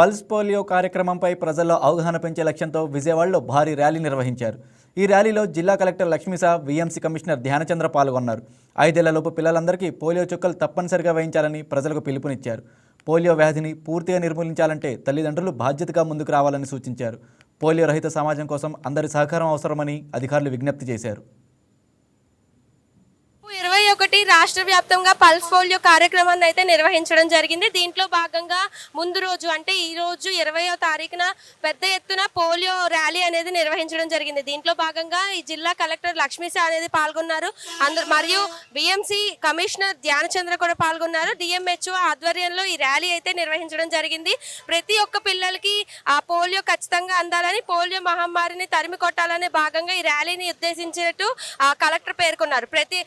Pulse polio కార్యక్రమంపై ప్రజల్లో అవగాహన పెంచే లక్ష్యంతో విజయవాడలో భారీ ర్యాలీ నిర్వహించారు. ఈ ర్యాలీలో జిల్లా collector Lakshmisha VMC commissioner Dhyanachandra పాల్గొన్నారు. ఐదేళ్ళలోపు పిల్లలందరికీ పోలియో చుక్కలు తప్పనిసరిగా వేయించాలని ప్రజలకు పిలుపునిచ్చారు. పోలియో వ్యాధిని పూర్తిగా నిర్మూలించాలంటే తల్లిదండ్రులు బాధ్యతగా ముందుకు రావాలని సూచించారు. పోలియో రహిత సమాజం కోసం అందరి సహకారం అవసరమని అధికారులు విజ్ఞప్తి చేశారు. ఒకటి రాష్ట్ర వ్యాప్తంగా పల్స్ పోలియో కార్యక్రమాన్ని అయితే నిర్వహించడం జరిగింది. దీంట్లో భాగంగా ముందు రోజు అంటే ఈ రోజు ఇరవయో తారీఖున పెద్ద ఎత్తున పోలియో ర్యాలీ అనేది నిర్వహించడం జరిగింది. దీంట్లో భాగంగా ఈ జిల్లా కలెక్టర్ లక్ష్మీశా అనేది పాల్గొన్నారు. అందరు మరియు బిఎంసి కమిషనర్ ధ్యానచంద్ర కూడా పాల్గొన్నారు. డిఎంహెచ్ఓ ఆధ్వర్యంలో ఈ ర్యాలీ అయితే నిర్వహించడం జరిగింది. ప్రతి ఒక్క పిల్లలకి ఆ పోలియో ఖచ్చితంగా అందాలని పోలియో మహమ్మారిని తరిమి కొట్టాలనే భాగంగా ఈ ర్యాలీని ఉద్దేశించినట్టు ఆ కలెక్టర్ పేర్కొన్నారు. ప్రతి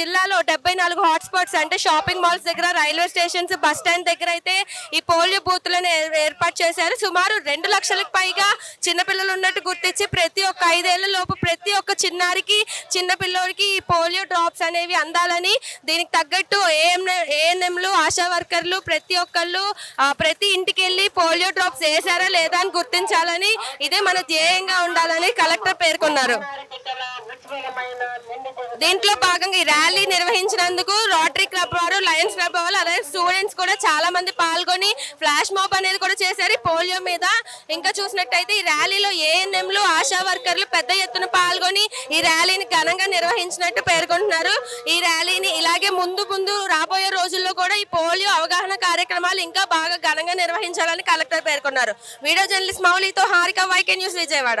జిల్లాలో డెబ్బై నాలుగు హాట్స్పాట్స్ అంటే షాపింగ్ మాల్స్ దగ్గర రైల్వే స్టేషన్స్ బస్ స్టాండ్ దగ్గర అయితే ఈ పోలియో బూత్లను ఏర్పాటు చేశారు. సుమారు రెండు లక్షలకు పైగా చిన్నపిల్లలు ఉన్నట్టు గుర్తించి ప్రతి ఒక్క ఐదేళ్ళ లోపు ప్రతి ఒక్క చిన్నారికి చిన్నపిల్లోడికి ఈ పోలియో డ్రాప్స్ అనేవి అందాలని దీనికి తగ్గట్టు ఏఎం ఏఎన్ఎంలు ఆశా వర్కర్లు ప్రతి ఒక్కళ్ళు ప్రతి ఇంటికి వెళ్ళి పోలియో డ్రాప్స్ వేశారా లేదా అని గుర్తించాలని ఇదే మన ధ్యేయంగా ఉండాలని కలెక్టర్ పేర్కొన్నారు. దీంట్లో భాగంగా ఈ ర్యాలీ నిర్వహించినందుకు రోటరీ క్లబ్ వారు లయన్స్ క్లబ్ వారు అలాగే స్టూడెంట్స్ కూడా చాలా మంది పాల్గొని ఫ్లాష్ మాప్ అనేది కూడా చేశారు. పోలియో మీద ఇంకా చూసినట్టయితే ఈ ర్యాలీలో ఏఎన్ఎంలు ఆశా వర్కర్లు పెద్ద ఎత్తున పాల్గొని ఈ ర్యాలీని ఘనంగా నిర్వహించినట్టు పేర్కొంటున్నారు. ఈ ర్యాలీని ఇలాగే ముందు ముందు రాబోయే రోజుల్లో కూడా ఈ పోలియో అవగాహన కార్యక్రమాలు ఇంకా బాగా ఘనంగా నిర్వహించాలని కలెక్టర్ పేర్కొన్నారు. వీడియో జర్నలిస్ట్ మౌలితో హారిక వైకే న్యూస్ విజయవాడ.